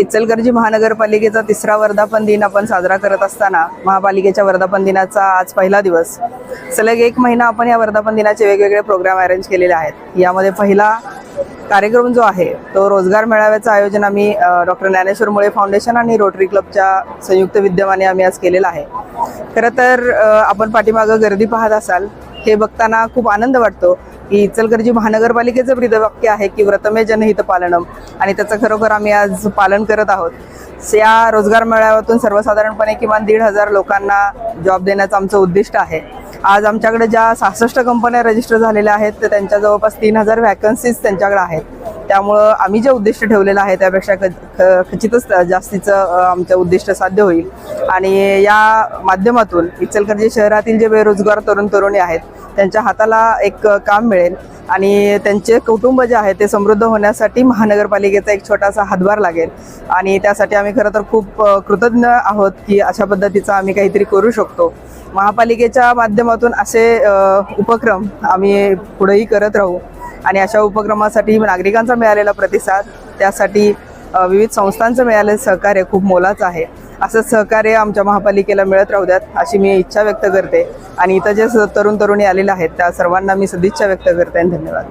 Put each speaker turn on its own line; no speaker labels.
इचलकरंजी महानगरपालिकेचा तिसरा वर्धापन दिन आपण साजरा करत असताना महापालिकेच्या वर्धापन दिनाचा आज पहिला दिवस. सलग एक महिना आपण या वर्धापन दिनाचे वेगवेगळे प्रोग्राम अरेंज केलेले आहेत. यामध्ये पहिला कार्यक्रम जो आहे तो रोजगार मेळाव्याचं आयोजन आम्ही डॉक्टर ज्ञानेश्वर मुळे फाउंडेशन आणि रोटरी क्लबच्या संयुक्त विद्यमाने आम्ही आज केलेला आहे. खरं तर आपण पाठीमागं गर्दी पाहत असाल हे बघताना खूप आनंद वाटतो की इचलकरंजी महानगरपालिकेचं ब्रीदवाक्य आहे की व्रतमे जनहित पालनम आणि त्याचं खरोखर आम्ही आज पालन करत आहोत. या रोजगार मेळाव्यातून सर्वसाधारणपणे किमान दीड हजार लोकांना जॉब देण्याचं आमचं उद्दिष्ट आहे. आज आमच्याकडे ज्या सहासष्ट कंपन्या रजिस्टर झालेल्या आहेत तर त्यांच्या जवळपास तीन हजार व्हॅकन्सीज त्यांच्याकडे आहेत. त्यामुळं आम्ही जे उद्दिष्ट ठेवलेलं आहे त्यापेक्षा खचितच जास्तीचं आमचं उद्दिष्ट साध्य होईल. आणि या माध्यमातून इचलकरंजी शहरातील जे बेरोजगार तरुण तरुणी आहेत त्यांच्या हाताला एक काम मिळेल. आणि त्यांचे कुटुंब जे आहे ते समृद्ध होण्यासाठी महानगरपालिकेचा एक छोटासा हातभार लागेल. आणि त्यासाठी आम्ही खरं तर खूप कृतज्ञ आहोत की अशा पद्धतीचा आम्ही काहीतरी करू शकतो. महापालिकेच्या माध्यमातून असे उपक्रम आम्ही पुढेही करत राहू. आणि अशा उपक्रमासाठी नागरिकांचा मिळालेला प्रतिसाद त्यासाठी विविध संस्थांचं मिळालेलं सहकार्य खूप मोलाचं आहे. असं सहकार्य आमच्या महापालिकेला मिळत राहू द्यात अशी मी इच्छा व्यक्त करते. आणि इथं जे स- तरुण तरुणी आलेले आहेत त्या सर्वांना मी सदिच्छा व्यक्त करते धन्यवाद.